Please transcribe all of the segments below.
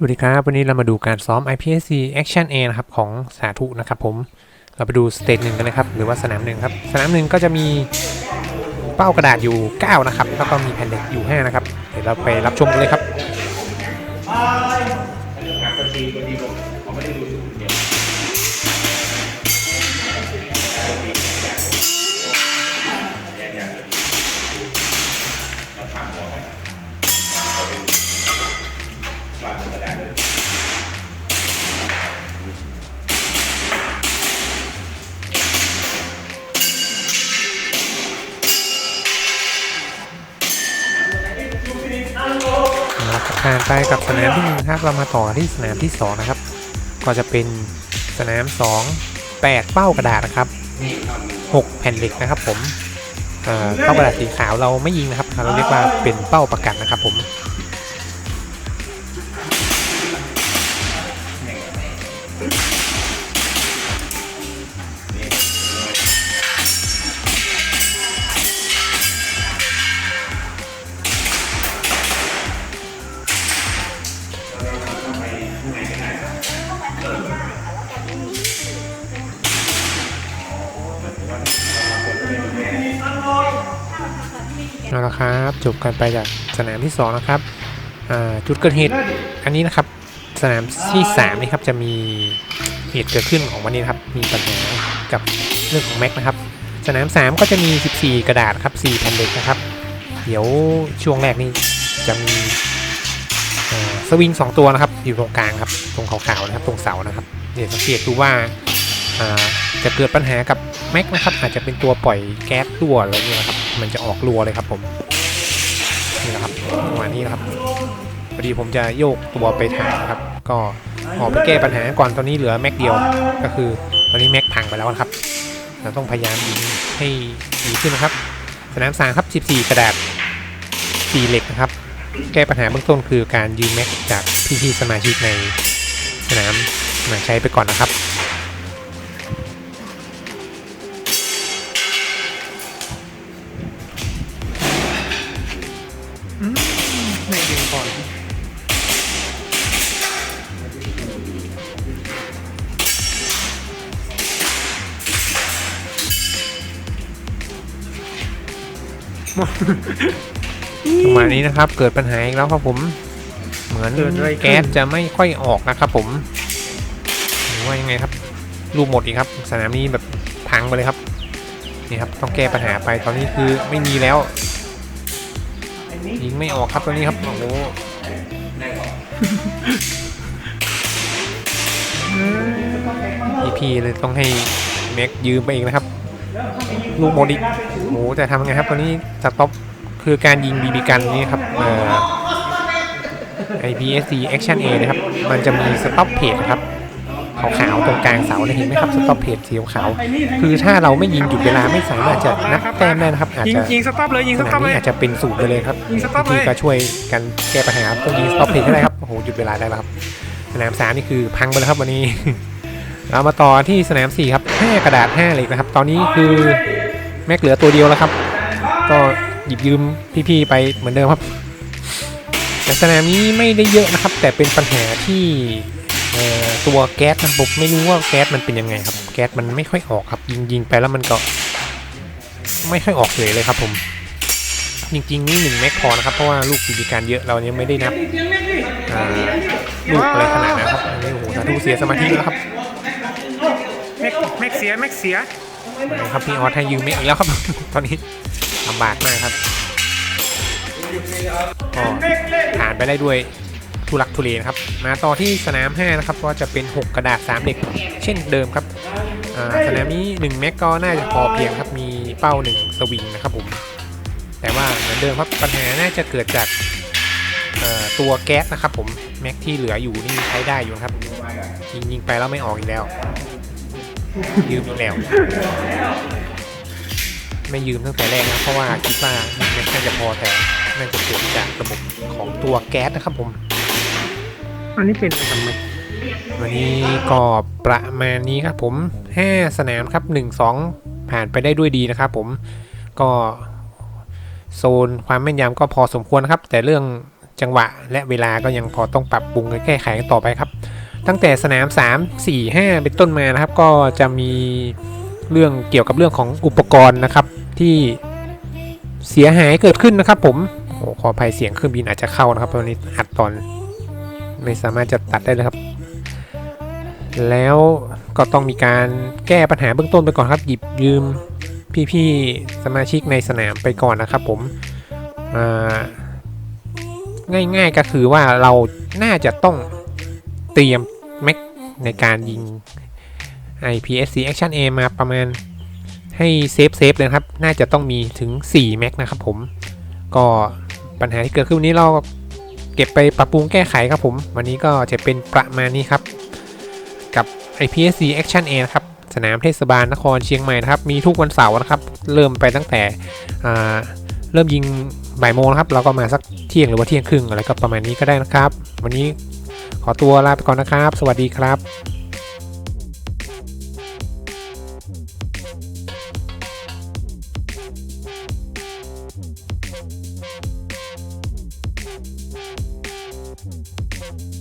สวัสดีครับ วันนี้เรามาดูการซ้อม IPSC Action A นะครับของสาธุนะครับผม เราไปดูสเตจหนึ่งกันนะครับ หรือว่าสนามหนึ่งครับ สนามหนึ่งก็จะมีเป้ากระดาษอยู่ 9 นะครับ แล้วก็มีแผ่นเหล็กอยู่ 5 นะครับ เดี๋ยวเราไปรับชมกันเลยครับนะครับ ผ่านไปกับสนามที่หนึ่งครับเรามาต่อที่สนามที่สองนะครับ ก็จะเป็นสนามสองแปดเป้ากระดาษนะครับหกแผ่นเหล็กนะครับผมเอ่อเป้ากระดาษสีขาวเราไม่ยิงนะครับ เราเรียกว่าเป็นเป้าประกันนะครับผม เอาละครับจบกันไปจากสนามที่สองนะครับจุดเกิดเหตุอันนี้นะครับสนามที่สามนี่ครับจะมีเหตุเกิดขึ้นของวันนี้นะครับมีปัญหากับเรื่องของแม็กนะครับ สนาม 3 ก็จะมี 14 กระดาษครับ4แผ่นเหล็กนะครับ เดี๋ยวช่วงแรกนี่จะมี เอ่อสวิง2ตัวนะครับ อยู่ตรงกลางครับ ตรงขาวๆนะครับ ตรงเสานะครับ เดี๋ยวสังเกตดูว่าจะเกิดปัญหากับแม็กนะครับ อาจจะเป็นตัวปล่อยแก๊สรั่วอะไรเนี่ยนะครับ มันจะออกรัวเลยครับผมนี่นะครับประมาณนี้นะครับพอดีผมจะโยกตัวไปถ่ายครับ ก็ออกไปแก้ปัญหาก่อนตอนนี้เหลือแม็กเดียว ก็คือตอนนี้แม็กพังไปแล้วนะครับ เราต้องพยายามยิงให้ดีขึ้นนะครับ สนามสามครับ 14 กระดาษ4เหล็กนะครับ แก้ปัญหาเบื้องต้นคือการยืมแม็กจากพี่ๆสมาชิกในสนามมาใช้ไปก่อนนะครับไม่ดึงก่อนป ระมาณนี้นะครับ เกิดปัญหาอีกแล้วครับผม เหมือนเกิดอะไรขึ้นแก๊สจะไม่ค่อยออกนะครับผมหรือว่ายังไงครับรูปหมดอีกครับ สนามนี้แบบพังไปเลยครับนี่ครับต้องแก้ปัญหาไปตอนนี้คือไม่มีแล้วยิงไม่ออกครับตอนนี้ครับโอ้โหพีพีเลยต้องให้แม็กยืมไปอีกนะครับ ลูกโมดิกโอ้โหแต่ทำไงครับตอนนี้สต็อป คือการยิงบีบีกันนี่ครับเอ่อ IPSC Action A นะครับ มันจะมีสต็อปเพจครับขาวๆตรงกลางเสาเลยเห็นไหมครับสต็อปเพจสีขาวๆคือถ้าเราไม่ยิงหยุดเวลาไม่สามารถจะนับแต้มได้นะครับอาจยิงจะยิงสต็อปเลยยิงสสนาต็อมปเลนี้ยอาจจะเป็นศูนย์ไปเลยครับยิงสต็อปเลยที่ก็ช่วยกันแก้ปัญหาต้องยิงสต็อปเพจให้ได้ครับโอ้โหหยุดเวลาได้แล้วครับสนามสามนี่คือพังไปแล้วครับวันนี้ เรามาต่อที่สนามสี่ครับห้ากระดาษห้าเหล็กนะครับ ตอนนี้คือแม็กเหลือตัวเดียวแล้วครับ ก็ หยิบยืมพี่ๆไปเหมือนเดิมครับแต่สนามนี้ไม่ได้เยอะนะครับ แต่เป็นปัญหาที่เอ่อตัวแก๊สนะผมไม่รู้ว่าแก๊สมันเป็นยังไงครับ แก๊สมันไม่ค่อยออกครับ ยิงยิงไปแล้วมันก็ ไม่ค่อยออกเลยเลยครับ ผม จริง ๆ นี่หนึ่งแม็กพอนะครับ เพราะว่าลูกปีบีการเยอะเรายังไม่ได้นับอ่าลูกอะไรขนาดนะครับอันนี้โอ้โหสาธุเสียสมาธิแล้วครับแม็กแม็กเสียแม็กเสียนะครับพี่ออสให้ยืมแม็กอีกแล้วครับ ตอนนี้ ลำบากมากครับก็ผ่านไปได้ด้วยทุลักทุเลนะครับ มาต่อที่สนาม 5 นะครับ ก็จะเป็น 6 กระดาษ 3 เด็ก เช่นเดิมครับสนามนี้ 1 แม็กก็น่าจะพอเพียงครับ มีเป้า 1 สวิงนะครับผม แต่ว่าเหมือนเดิมครับ ปัญหาน่าจะเกิดจากตัวแก๊สนะครับผม แม็กที่เหลืออยู่นี่ใช้ได้อยู่ครับ ยิงยิงไปแล้วไม่ออกอีกแล้วยืมอีกแล้ว ไม่ยืมตั้งแต่แรกนะเพราะว่าคิดว่ามันน่าจะพอแต่น่าจะเกิดจากระบบของตัวแก๊สนะครับผม อันนี้เป็นทำไมวันนี้ก็ประมาณนี้ครับผม 5 สนามครับ 1 2 ผ่านไปได้ด้วยดีนะครับผมก็โซนความแม่นยำก็พอสมควรนะครับ แต่เรื่องจังหวะและเวลาก็ยังพอต้องปรับปรุงและแก้ไขกันต่อไปครับ ตั้งแต่สนาม 3 4 5 เป็นต้นมานะครับ ก็จะมีเรื่องเกี่ยวกับเรื่องของอุปกรณ์นะครับ ที่เสียหายเกิดขึ้นนะครับผมโอ้ขออภัยเสียงเครื่องบินอาจจะเข้านะครับเพราะวันนี้อัดตอนไม่สามารถจะตัดได้เลยครับ แล้วก็ต้องมีการแก้ปัญหาเบื้องต้นไปก่อนครับ หยิบยืมพี่ๆสมาชิกในสนามไปก่อนนะครับผมง่ายๆก็คือว่าเราน่าจะต้องเตรียมแม็กในการยิง IPSC Action A มาประมาณ ให้เซฟเซฟเลยนะครับ น่าจะต้องมีถึง 4 แม็กนะครับผม ก็ปัญหาที่เกิดขึ้นวันนี้เราเก็บไปปรับปรุงแก้ไขครับผม วันนี้ก็จะเป็นประมาณนี้ครับ กับ IPSC Action A นะครับ สนามเทศบาลนครเชียงใหม่นะครับ มีทุกวันเสาร์นะครับ เริ่มไปตั้งแต่เริ่มยิงบ่ายโมงครับเราก็มาสักเที่ยงหรือว่าเที่ยงครึ่งอะไรก็ประมาณนี้ก็ได้นะครับ วันนี้ขอตัวลาไปก่อนนะครับ สวัสดีครับ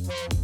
we